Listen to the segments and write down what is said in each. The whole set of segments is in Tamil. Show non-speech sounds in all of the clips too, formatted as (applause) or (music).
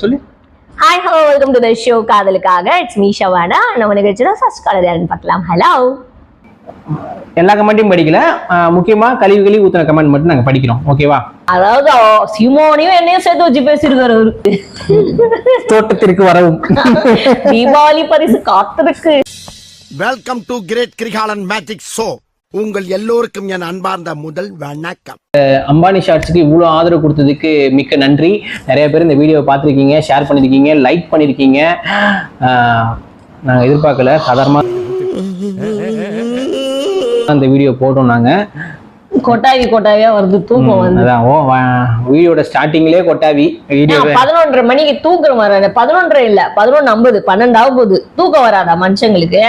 சொல்லு. Hi hello welcome to the show காதலுக்காக இட்ஸ் மீ ஷவானா. நம்ம நிகழ்ச்சியோட ஃபர்ஸ்ட் காலர் யாருன்னு பார்க்கலாம். ஹலோ எல்லா கமெண்ட்டையும் படிக்கல. முக்கியமா கழிவு கழிவு ஊத்துன கமெண்ட் மட்டும் நாங்க படிக்கிறோம். ஓகேவா அதாவது சிமோனையும் என்னையும் சேர்த்து வச்சு பேசியிருக்காரு அவரு. தோட்டத்திற்கு வரவும். தீபாவளி பரிசு காத்திருக்கு. Welcome to great Kirikalan magic show உங்கள் எல்லோருக்கும் என் அன்பார்ந்த முதல் வணக்கம். அம்பானி ஷார்ட்ஸுக்கு இவ்வளோ ஆதரவு கொடுத்ததுக்கு மிக்க நன்றி. நிறைய பேர் இந்த வீடியோவை பார்த்துருக்கீங்க ஷேர் பண்ணியிருக்கீங்க லைக் பண்ணியிருக்கீங்க ஆஹ் நாங்க எதிர்பார்க்கல சாதாரணமா (laughs) அந்த வீடியோ போட்டோம் நாங்க. கொட்டாவி கொட்டாவியா வருது தூக்கம் வந்து. அதான் ஓ வீடியோட ஸ்டார்டிங்லேயே கொட்டாவி வீடியோ பதினொன்றரை மணிக்கு தூக்கம் வராது பதினொன்றரை இல்ல பதினொன்னு ஐம்பது பன்னெண்டாவது போகுது தூக்கம் வராதா மனுஷங்களுக்கு?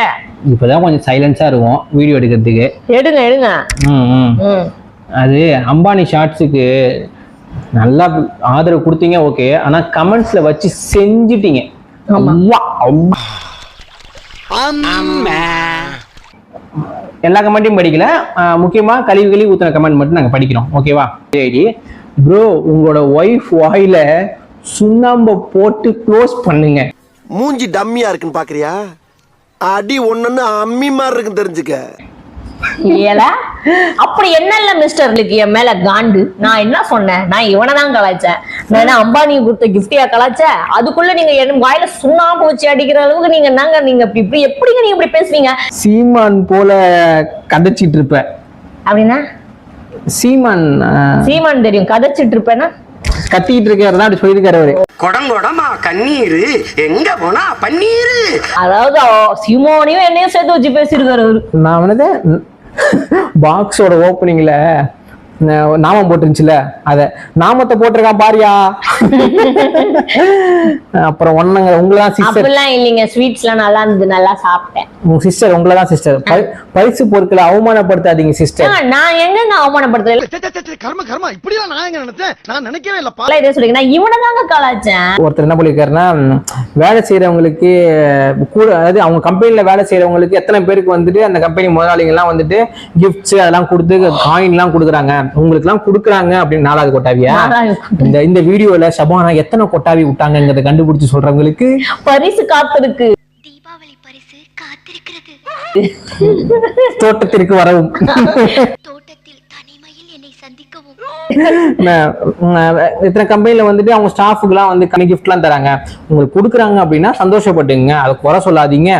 இப்போதான் கொஞ்சம் சைலன்ஸாக இருக்கும் வீடியோ எடுக்கிறதுக்கு. எடுங்க எடுங்க. அது அம்பானி ஷார்ட்ஸுக்கு நல்லா ஆதரவு கொடுத்தீங்க ஓகே ஆனா கமெண்ட்ஸ்ல வச்சு செஞ்சிட்டீங்க. அவ்வா, அவ்வா. எல்லா கமெண்ட்டையும் படிக்கல. ஆஹ் முக்கியமா கழிவு கழிவு ஊத்துன கமெண்ட் மட்டும் நாங்க படிக்கிறோம். ஓகேவா சரி. ப்ரோ உங்களோட ஒய்ஃப் வாயில சுண்ணாம்பை போட்டு க்ளோஸ் பண்ணுங்க. மூஞ்சி டம்மியா இருக்குன்னு பாக்குறியா? அடி ஒண்ணுன்னு அம்மி மாதிரி இருக்குன்னு தெரிஞ்சுக்க. ஏல அப்படி என்ன இல்ல மிஸ்டர்களுக்கு என் மேல காண்டு. நான் என்ன சொன்னேன்? நான் இவனை தான் கலாய்ச்சேன். நான் என்ன அம்பானி கொடுத்த கிஃப்டியா கலாய்ச்சேன்? அதுக்குள்ள நீங்க என் வாயில சுண்ணாம்பு வச்சு அடிக்கிற அளவுக்கு நீங்க என்னங்க நீங்க இப்படி இப்படி எப்படிங்க நீங்க இப்படி பேசுவீங்க? சீமான் போல கதைச்சிட்டு இருப்ப அப்படின்னா? சீமான் சீமான் தெரியும். கதைச்சிட்டு இருப்பேன்னா? கத்திக்கிட்டு இருக்காரு தான் அப்படி சொல்லியிருக்காரு அவரு. கொடங்கொடமா கண்ணீரு. எங்க போனா பன்னீரு? அதாவது சீமோனையும் என்னையும் சேர்த்து வச்சு பேசியிருக்காரு அவரு. நான் வந்து பாக்ஸோட ஓப்பனிங்ல நாமம் போட்டுருந்துச்சுல அத. நாமத்தை போட்டிருக்கான் பாரியா? அப்புறம் ஒன்னங்க உங்களை தான் சிஸ்டர் இல்லைங்க ஸ்வீட்ஸ் எல்லாம் நல்லா இருந்தது நல்லா சாப்பிட்டேன். உங்க சிஸ்டர் உங்களை தான் சிஸ்டர் பரிசு பொருட்களை அவமானப்படுத்தாதீங்க சிஸ்டர் நான் எங்கங்க அவமானப்படுத்தல கர்ம கர்மா. இப்படிலாம் நான் எங்க நினைச்சேன்? நான் நினைக்கவே இல்லப்பா. இதே சொல்லிங்க நான் இவனை தாங்க கலாய்ச்சேன். ஒருத்தர் என்ன பண்ணிருக்காருன்னா வேலை செய்யறவங்களுக்கு கூட அதாவது அவங்க கம்பெனில வேலை செய்யறவங்களுக்கு எத்தனை பேருக்கு வந்துட்டு அந்த கம்பெனி முதலாளிங்க எல்லாம் வந்துட்டு கிஃப்ட்ஸ் அதெல்லாம் கொடுத்து காயின் எல்லாம் கொடுக்குறாங்க. உங்களுக்கு எல்லாம் கொடுக்குறாங்க அப்படின்னு நாலாவது கொட்டாவியா? இந்த இந்த வீடியோல சபானா எத்தனை கொட்டாவி விட்டாங்கிறத கண்டுபிடிச்சு சொல்றவங்களுக்கு பரிசு காத்திருக்கு. தீபாவளி பரிசு காத்திருக்கிறது. தோட்டத்திற்கு வரவும் (laughs) தோட்டத்தில் தனிமையில் என்னை சந்திக்கவும் நான், நான் இத்தனை கம்பெனில வந்துட்டு அவங்க ஸ்டாஃபுக்குலாம் வந்து கம்மி கிஃப்ட்லாம் தராங்க. உங்களுக்கு கொடுக்குறாங்க அப்படின்னா சந்தோஷப்பட்டுங்க அதை குறை சொல்லாதீங்க.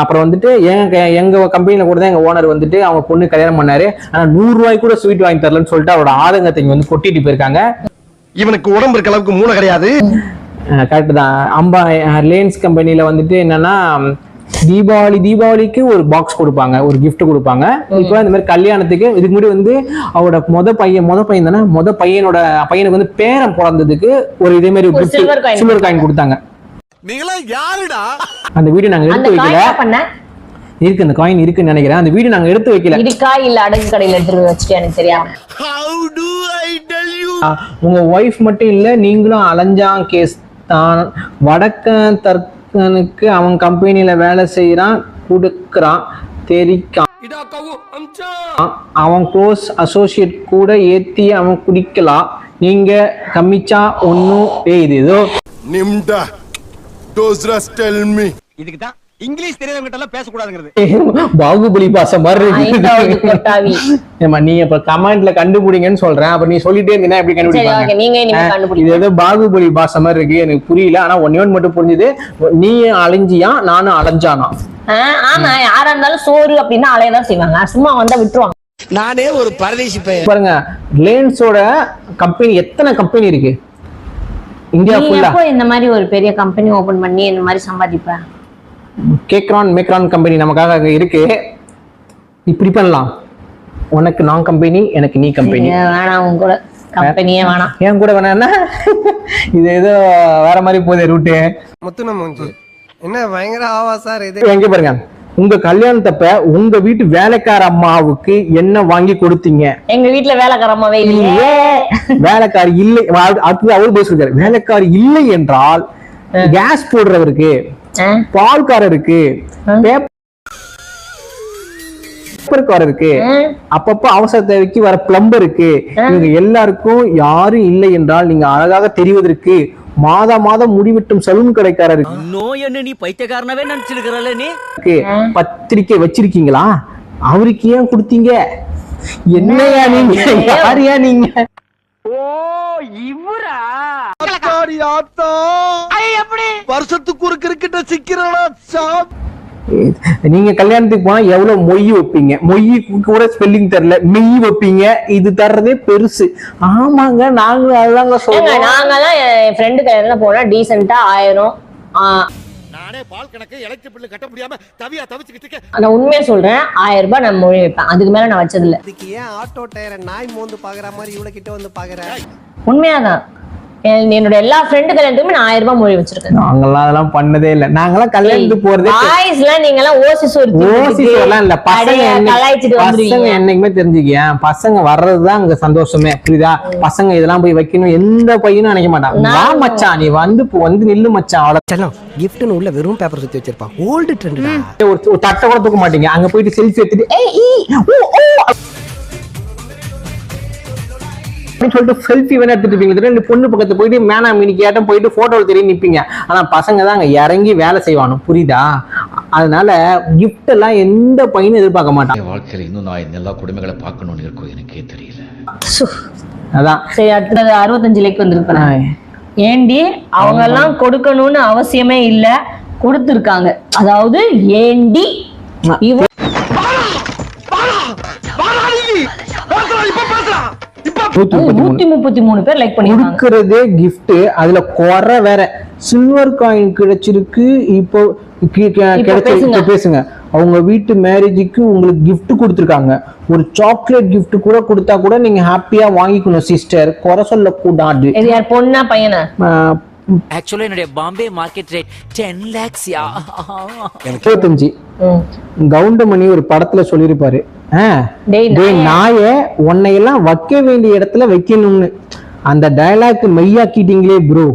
அப்புறம் வந்துட்டு எங்க எங்க கம்பெனில கூட தான் எங்க ஓனர் வந்துட்டு அவங்க பொண்ணு கல்யாணம் பண்ணாரு. ஆனா நூறு ரூபாய்க்கு கூட ஸ்வீட் வாங்கி தரலன்னு சொல்லிட்டு அவரோட ஆதங்கத்தை இங்க வந்து கொட்டிட்டு போயிருக்காங்க. இவனுக்கு உடம்பு இருக்க அளவுக்கு மூளை கிடையாது. கரெக்ட் தான். அம்பா ரிலையன்ஸ் கம்பெனில வந்துட்டு என்னன்னா தீபாவளி தீபாவளிக்கு ஒரு பாக்ஸ் கொடுப்பாங்க ஒரு gift கொடுப்பாங்க. இப்போ இந்த மாதிரி கல்யாணத்துக்கு இதுக்கு முன்னாடி வந்து அவரோட மொத பையன் மொத பையன் தானே மொத பையனோட பையனுக்கு வந்து பேரன் பிறந்ததுக்கு ஒரு இதே மாதிரி coin. சில்வர் காயின் கொடுத்தாங்க. நீங்களா யாருடா? அந்த வீடியோ நாங்க எடுத்து வைக்கல. இருக்கு அந்த காயின் இருக்குன்னு நினைக்கிறேன். அந்த வீடியோ நாங்க எடுத்து வைக்கல. இருக்கா இல்ல அடகு கடையில எடுத்துட்டு போய் வச்சுட்டு எனக்கு தெரியாம? உங்க ஒய்ஃப் மட்டும் இல்ல நீங்களும் அலைஞ்சான் கேஸ் தான். வடக்கன் தர்க்கனுக்கு அவன் கம்பெனில வேலை செய்யறான் கொடுக்கறான் தெரிக்கான் அவன் க்ளோஸ் அசோசியேட் கூட ஏத்தி அவன் குடிக்கலாம் நீங்க கம்மிச்சா ஒன்னும் ஏய் இது ஏதோ இங்கிலீஷ் தெரியாதவங்க எல்லாம் பேசக்கூடாதுங்கிறது. பாகுபலி பாசம் மாதிரி ஏம்மா, நீ இப்ப கமெண்ட்ல கண்டுபிடிங்கன்னு சொல்றேன். அப்ப நீ சொல்லிட்டே இருந்தீங்கன்னா எப்படி கண்டுபிடிப்பாங்க? நீங்க இனிமே இது ஏதோ பாகுபலி பாச மாதிரி இருக்கு. எனக்கு புரியல. ஆனா ஒன்னே ஒன்று மட்டும் புரிஞ்சுது. நீ அலைஞ்சியா நானும் அலைஞ்சானா? ஆமா யாரா இருந்தாலும் சோறு அப்படின்னா அலையதான் செய்வாங்க. சும்மா வந்தா விட்டுருவாங்க. நானே ஒரு பரதேசி பையன். பாருங்க ரிலையன்ஸோட கம்பெனி எத்தனை கம்பெனி இருக்கு? இந்தியா இந்த மாதிரி ஒரு பெரிய கம்பெனி ஓபன் பண்ணி இந்த மாதிரி சம்பாதிப்ப? கேக்ரான் மேக்ரான் கம்பெனி நமக்காக அங்க இருக்கு. இப்படி பண்ணலாம். உனக்கு நான் கம்பெனி எனக்கு நீ கம்பெனி வேணாம் உங்க கூட கம்பெனியே வேணாம். ஏன் கூட வேணா இது ஏதோ வேற மாதிரி போதே ரூட்டு முத்துன மூஞ்சி. என்ன பயங்கர ஆவா சார் இது? எங்க பாருங்க. உங்க கல்யாணத்தப்ப உங்க வீட்டு வேலைக்கார அம்மாவுக்கு என்ன வாங்கி கொடுத்தீங்க? எங்க வீட்டுல வேலைக்காரமாவே இல்லையே. வேலைக்காரி இல்லை. அடு- அடுத்தது அவரு பேசிருக்காரு. வேலைக்காரி இல்லை என்றால் கேஸ் போடுறவருக்கு பால்காரருக்கு பேப்பர்காரருக்கு ஆ? அப்பப்ப அவசர தேவைக்கு வர பிளம்பருக்கு இவங்க எல்லாருக்கும் யாரும் இல்லை என்றால் நீங்க அழகாக தெரிவதற்கு மாதா மாதம் முடிவெட்டும் சலூன் கடைக்காரருக்கு இன்னும் என்ன நீ பைத்தியக்காரனவே நினைச்சிருக்கிறல்ல நீ? பத்திரிக்கை வச்சிருக்கீங்களா? அவருக்கு ஏன் கொடுத்தீங்க? என்னையா நீங்க? யாரையா நீங்க? வருஷத்துக்கு ஒரு கிரிக்கெட்ட சிக்கிறடா சாப் நீங்க கல்யாணத்துக்கு போனா எவ்வளவு மொய் வைப்பீங்க? மொய் கூட ஸ்பெல்லிங் தெரியல. மெய் வைப்பீங்க. இது தர்றதே பெருசு. ஆமாங்க நாங்க அதுதாங்க ஏங்க சொல்றோம். நாங்கெல்லாம் என் ஃப்ரெண்டு கல்யாணம் போனா டீசெண்டா ஆயிரம். நானே பால் கணக்கு எலக்ட்ரிக் பில்லு கட்ட முடியாம தவியா தவிச்சுக்கிட்டு இருக்கேன். நான் உண்மையை சொல்றேன். ஆயிரம் ரூபாய் நான் மொழி வைப்பேன். அதுக்கு மேல நான் வச்சது இல்ல இதுக்கு ஏன் ஆட்டோ டயரை நாய் மோந்து பாக்குற மாதிரி இவ்வளவு கிட்ட வந்து பாக்குற? உண்மையாதான். என்னோட எல்லா ஃப்ரெண்டு கல்யாணத்துக்குமே நான் ஆயிரம் ரூபாய் மொழி வச்சிருக்கேன். நாங்கெல்லாம் அதெல்லாம் பண்ணதே இல்ல. நாங்கெல்லாம் கல்யாணத்துக்கு போறதே பாய்ஸ் எல்லாம் நீங்க எல்லாம் ஓசிஸ் ஒரு ஓசி சொல்லலாம் இல்ல. பசங்க கலாய்ச்சிட்டு பசங்க என்னைக்குமே தெரிஞ்சுக்கிய? பசங்க வர்றதுதான் அங்க சந்தோஷமே. புரியுதா? பசங்க இதெல்லாம் போய் வைக்கணும். எந்த பையனும் நினைக்க மாட்டான். வா நான் மச்சான் நீ வந்து வந்து நில்லு மச்சான் அவ்வளவு செல்லம் கிஃப்ட்னு உள்ள வெறும் பேப்பர் சுத்தி வச்சிருப்பான் ஓல்டு ட்ரெண்ட்டா ஒரு தட்டை கூட தூக்க மாட்டீங்க. அங்க போயிட்டு செல்ஃபி எடுத்துட்டு ஏய் ஊ, அப்படின்னு சொல்லிட்டு செல்ஃபி வேணா எடுத்துட்டு இருப்பீங்க. ரெண்டு பொண்ணு பக்கத்துல போயிட்டு மேனா மினிக்கு ஏட்டம் போயிட்டு போட்டோவில் தெரிய நிப்பீங்க. ஆனா பசங்க தான் அங்க இறங்கி வேலை செய்வானு. புரியுதா? அதனால gift எல்லாம் எந்த பையனும் எதிர்பார்க்க மாட்டான். வாழ்க்கையில இன்னும் நான் இந்த எல்லா குடும்பங்களை பார்க்கணும்னு இருக்கும் எனக்கே தெரியல. அதான். சரி அடுத்தது அறுபத்தஞ்சு லைக் வந்திருப்பேன் ஏண்டி? அவங்க எல்லாம் கொடுக்கணும்னு அவசியமே இல்ல. கொடுத்திருக்காங்க. அதாவது ஏண்டி? இவ நூத்தி முப்பத்தி மூணு. நூத்தி முப்பத்தி மூணு பேர் லைக் பண்ணிருக்காங்க. கொடுக்கறதே gift அதுல குறை வேற. சில்வர் காயின் கிடைச்சிருக்கு. இப்போ கி- கி- இப்ப கிடைச்சி பேசுங்க. அவங்க வீட்டு மேரேஜுக்கு உங்களுக்கு gift கொடுத்துருக்காங்க. ஒரு சாக்லேட் gift கூட கொடுத்தா கூட நீங்க ஹாப்பியா வாங்கிக்கணும் சிஸ்டர் குறை சொல்லக்கூடாது. பொண்ணா பையனா? ஆக்சுவலா என்னுடைய Bombay market rate ten lakhs யா? இருபத்தஞ்சு. கவுண்டமணி ஒரு படத்துல சொல்லியிருப்பாரு. நாயே. உன்னையெல்லாம் வைக்க வேண்டிய இடத்துல வைக்கணும்னு. அந்த டயலாக் மெய்யாக்கிட்டீங்களே ப்ரோ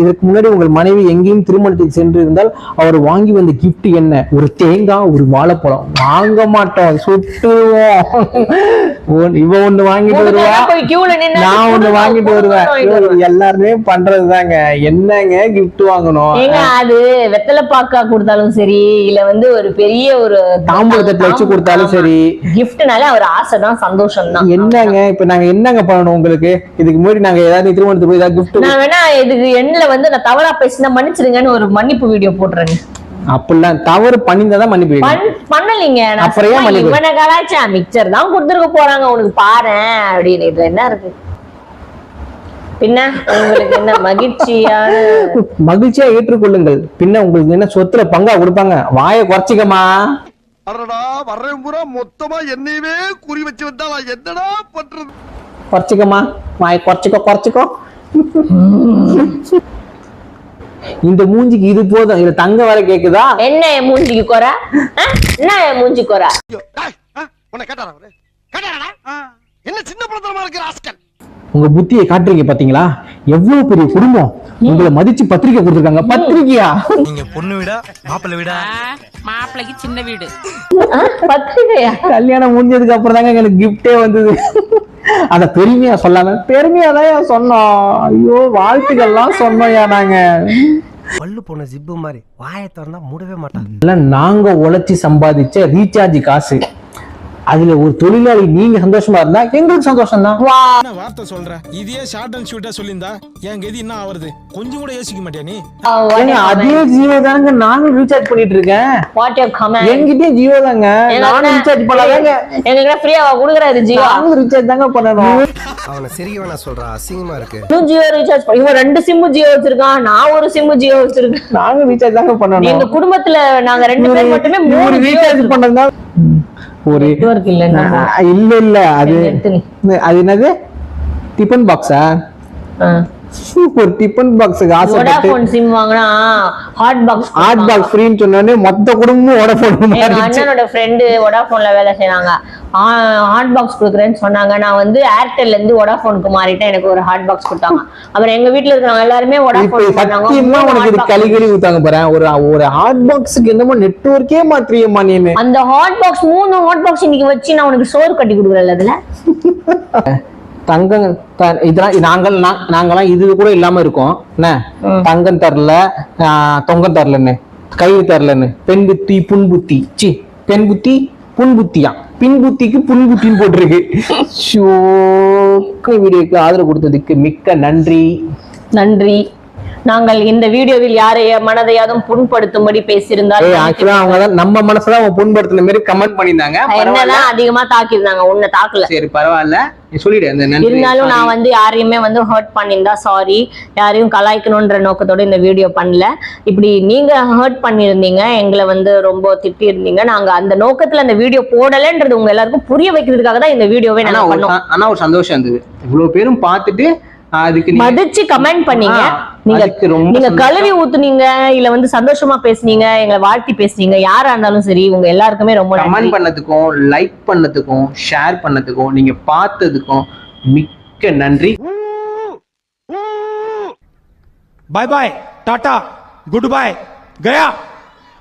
இதற்கு முன்னாடி உங்கள் மனைவி எங்கேயும் திருமணத்துக்கு சென்று இருந்தால் அவர் வாங்கி வந்த gift என்ன? ஒரு தேங்காய் ஒரு வாழைப்பழம். வாங்க மாட்டோம் சுட்டுவோம். இவ ஒண்ணு வாங்கிட்டு வருவா. நான் ஒண்ணு வாங்கிட்டு வருவேன். எல்லாருமே பண்றதுதாங்க. என்னங்க gift வாங்கணும்? அது வெத்தலை பாக்கா கொடுத்தாலும் சரி இல்ல வந்து ஒரு பெரிய ஒரு தாம்பூலத்தட்டுல வச்சு கொடுத்தாலும் சரி. கிஃப்ட்னால அவர் ஆசை தான் சந்தோஷம் தான் என்னங்க இப்ப நாங்க என்னங்க பண்ணணும் உங்களுக்கு? இதுக்கு முன்னாடி நாங்க ஏதாவது திருமணத்துக்கு போய் ஏதாவது gift நான் வேணா இதுக்கு எண்ட்ல வந்து நான் தவறா பேசினா மன்னிச்சிடுங்கன்னு ஒரு மன்னிப்பு வீடியோ போடுறேங்க அப்படிலாம் தவறு பண்ணியிருந்தா மன்னிப்பு கேட்கணும். பண்- பண்ணலீங்க. நான் அப்புறம் ஏன் மன்னிப்பு? இவனை கலாச்சா மிக்சர் தான் கொடுத்துருக்க போறாங்க. உனக்கு பாரேன் அப்படின்னு. இதுல என்ன இருக்கு? பின்ன உங்களுக்கு என்ன மகிழ்ச்சியான மகிழ்ச்சியா ஏற்றுக்கொள்ளுங்கள். பின்ன உங்களுக்கு என்ன சொத்துல பங்கா கொடுப்பாங்க? வாயை குறைச்சிக்கமா அடடா வர்றேன் பூரா மொத்தமா என்னையவே குறி வச்சு வந்தா நான் என்னடா பண்றது? குறைச்சிக்கமா வாயை குறைச்சிக்கோ குறைச்சிக்கோ. இந்த மூஞ்சிக்கு இது போதும். இது தங்க வர கேக்குதா? என்ன என் மூஞ்சிக்கு குறை? என்ன என் மூஞ்சி குறை? என்ன சின்ன பழத்தனமா இருக்கு ராஸ்கல் உங்க புத்தியை காட்டுறீங்க பாத்தீங்களா? எவ்வளவு பெரிய குடும்பம். உங்களை மதிச்சு பத்திரிக்கை கொடுத்துருக்காங்க. பத்திரிக்கையா? நீங்க பொண்ணு விடா மாப்பிள்ளை விடா? மாப்பிள்ளைக்கு சின்ன வீடு? பத்திரிக்கையா? கல்யாணம் முடிஞ்சதுக்கு அப்புறம் தாங்க எனக்கு கிஃப்டே வந்தது. அத பெருமையா சொல்லாம பெருமையா தான் சொன்னோம். ஐயோ வாழ்த்துக்கள்லாம் சொன்னோம்யா நாங்க. பல்லு போன ஜிப்பு மாதிரி வாயை திறந்தா மூடவே மாட்டான். எல்லாம் நாங்க உழைச்சி சம்பாதிச்ச ரீசார்ஜ் காசு. அதுல ஒரு தொழிலாளி நீங்க சந்தோஷமா இருந்தா எங்களுக்கு சந்தோஷம் தான் வார்த்தை சொல்ற? இதே ஷார்ட் அண்ட் ஷூட்டா சொல்லியிருந்தா என் கதி என்ன ஆவறது? கொஞ்சம் கூட யோசிக்க மாட்டியா நீ? அதே ஜியோ தாங்க நானும் ரீசார்ஜ் பண்ணிட்டு இருக்கேன் வாட் யூ கமெண்ட் என்கிட்டயும் ஜியோ தாங்க. நானும் ரீசார்ஜ் பண்ணாதாங்க எங்களுக்கு ஃப்ரீயாவா குடுக்குறாரு ஜியோ நானும் ரீசார்ஜ் தாங்க பண்ணணும். அவனை சிரிக்க வேணா சொல்றா அசிங்கமா இருக்கு. இன்னும் ஜியோ ரீசார்ஜ் பண்ணி இவன் ரெண்டு சிம்மு ஜியோ வச்சிருக்கான் நான் ஒரு சிம்மு ஜியோ வச்சிருக்கேன். நாங்க ரீசார்ஜ் தாங்க எங்க பண்ணணும் குடும்பத்துல நாங்க ரெண்டு பேர் மட்டுமே மூணு ரீசார்ஜ் பண்ணதுனால நெட்வொர்க் இல்ல இல்ல அது. அது என்னது? டிபன் பாக்ஸா ஒரு டிபன் பாக்ஸுக்கு ஆசைப்பட்டு வோடாஃபோன் சிம் வாங்கினா ஹாட் பாக்ஸ் ஹாட் பாக்ஸ் ஃப்ரீன்னு சொன்னோடனே மொத்த குடும்பமும் மாறிடுச்சு. அண்ணனோட ஃப்ரெண்டு வோடாஃபோன்ல வேலை செய்றாங்க. ஹாட் பாக்ஸ் கொடுக்குறேன்னு சொன்னாங்க. நான் வந்து ஏர்டெல்ல இருந்து வோடாஃபோனுக்கு மாறிட்டேன். எனக்கு ஒரு ஹாட் பாக்ஸ் கொடுத்தாங்க. அப்புறம் எங்க வீட்ல இருக்கிறவங்க எல்லாருமே பண்ணாங்க சத்தியமா உனக்கு இது கலி ஊத்தாங்க பாரு. ஒரு ஒரு ஹாட் பாக்ஸுக்கு என்னமோ நெட்வொர்க்கே மாத்திரியம்மா நீனு அந்த ஹாட் பாக்ஸ் மூணு ஹாட் பாக்ஸ் இன்னைக்கு வச்சு நான் உனக்கு சோறு கட்டி கொடுக்குறேன்ல அதுல? தங்கம் இதெல்லாம் இது நாங்கள் நா- நாங்கெல்லாம் இது கூட இல்லாம இருக்கோம். என்ன? தங்கம் தரல தொங்கம் தரலன்னு. கயிறு தரலன்னு. பெண் புத்தி புன் புத்தி. சி பெண் புத்தி புன் பின் புத்திக்கு புன் புத்தின்னு போட்டிருக்கு. (laughs) ஷோ வீடியோக்கு ஆதரவு கொடுத்ததுக்கு மிக்க நன்றி. நன்றி. நாங்கள் இந்த வீடியோவில் யாரைய மனதையாவது புண்படுத்தும்படி பேசியிருந்தால் ஆக்சுவலா அவங்க தான் நம்ம மனசுல அவங்க புண்படுத்தின மாதிரி கமெண்ட் பண்ணியிருந்தாங்க. பரவாயில்ல. என்னதான் அதிகமா தாக்கியிருந்தாங்க உன்னை தாக்கல. சரி பரவாயில்ல. இருந்தாலும் நான். வந்து யாரையுமே வந்து ஹர்ட் பண்ணியிருந்தா சாரி யாரையும் கலாய்க்கணுன்ற நோக்கத்தோட இந்த வீடியோ பண்ணல. இப்படி நீங்க ஹர்ட் பண்ணியிருந்தீங்க எங்களை வந்து ரொம்ப திட்டியிருந்தீங்க. நாங்க அந்த நோக்கத்துல அந்த வீடியோ போடலைன்றது உங்க எல்லாருக்கும் புரிய வைக்கிறதுக்காக தான் இந்த வீடியோவே ச- ஆனா ஒரு சந்தோஷம் இருந்தது. இவ்வளவு பேரும் பார்த்துட்டு அதுக்கு மதிச்சு கமெண்ட் பண்ணீங்க. நீங்க நீங்க கழுவி ஊத்துனீங்க இல்ல வந்து சந்தோஷமா பேசுனீங்க எங்களை வாழ்த்தி பேசுனீங்க யாரா இருந்தாலும் சரி உங்க எல்லாருக்குமே ரொம்ப கமெண்ட் பண்ணதுக்கும் லைக் பண்ணதுக்கும் ஷேர் பண்ணதுக்கும் நீங்க பார்த்ததுக்கும் மிக்க நன்றி. Bye bye tata good bye Gaya